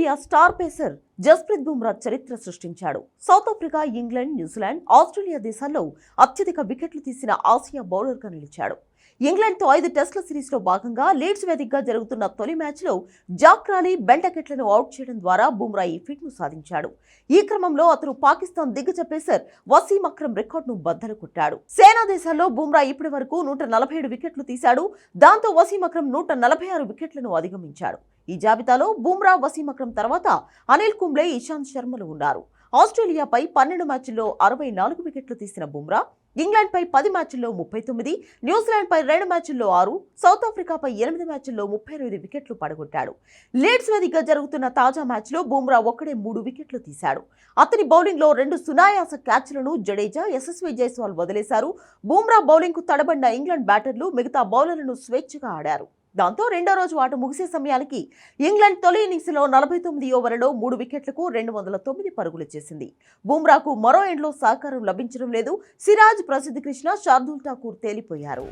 Media star pacer Jasprit Bumrah చరిత్ర సృష్టించాడు. South Africa England New Zealand Australia దేశాల్లో అత్యధిక వికెట్లు తీసిన ఆసియా బౌలర్గా నిలిచాడు. ఇంగ్లాండ్తో ఐదు టెస్టుల సిరీస్లో భాగంగా లీడ్స్ వేదికగా జరుగుతున్న తొలి మ్యాచ్లో జాక్రాలీ బెంటకెట్లను అవుట్ చేయడం ద్వారా బుమ్రా ఈ ఫిట్ను సాధించాడు. ఈ క్రమంలో అతను పాకిస్తాన్ దిగ్గజ పేసర్ వసీం అక్రమ్ రికార్డును బద్దలు కొట్టాడు. సేనా దేశాల్లో బుమ్రా ఇప్పటి వరకు నూట నలభై ఏడు వికెట్లు తీశాడు. దాంతో వసీం అక్రమ్ నూట నలభై ఆరు వికెట్లను అధిగమించాడు. ఈ జాబితాలో బుమ్రా వసీం అక్రమ్ తర్వాత అనిల్ కుంబ్లే ఇషాంత్ శర్మలు ఉన్నారు. ఆస్ట్రేలియాపై పన్నెండు మ్యాచ్ల్లో అరవై నాలుగు వికెట్లు తీసిన బుమ్రా ఇంగ్లాండ్పై పది మ్యాచ్ల్లో ముప్పై తొమ్మిది న్యూజిలాండ్పై రెండు మ్యాచ్ల్లో ఆరు సౌత్ ఆఫ్రికాపై ఎనిమిది మ్యాచ్ల్లో ముప్పై ఎనిమిది వికెట్లు పడగొట్టాడు. లీడ్స్ వేదికగా జరుగుతున్న తాజా మ్యాచ్లో బుమ్రా ఒక్కడే మూడు వికెట్లు తీశాడు. అతని బౌలింగ్లో రెండు సునాయాస క్యాచ్లను జడేజా యశస్వి జైస్వాల్ వదిలేశారు. బుమ్రా బౌలింగ్కు తడబడిన ఇంగ్లాండ్ బ్యాటర్లు మిగతా బౌలర్లను స్వేచ్ఛగా ఆడారు. దాంతో రెండో రోజు ఆట ముగిసే సమయానికి ఇంగ్లాండ్ తొలి ఇన్నింగ్స్లో నలభై తొమ్మిది ఓవర్లలో మూడు వికెట్లకు రెండు వందల తొమ్మిది పరుగులు చేసింది. బుమ్రాకు మరో ఎండ్లో సహకారం లభించడం లేదు. సిరాజ్ ప్రసిద్ధ కృష్ణ శార్దుల్ ఠాకూర్ తేలిపోయారు.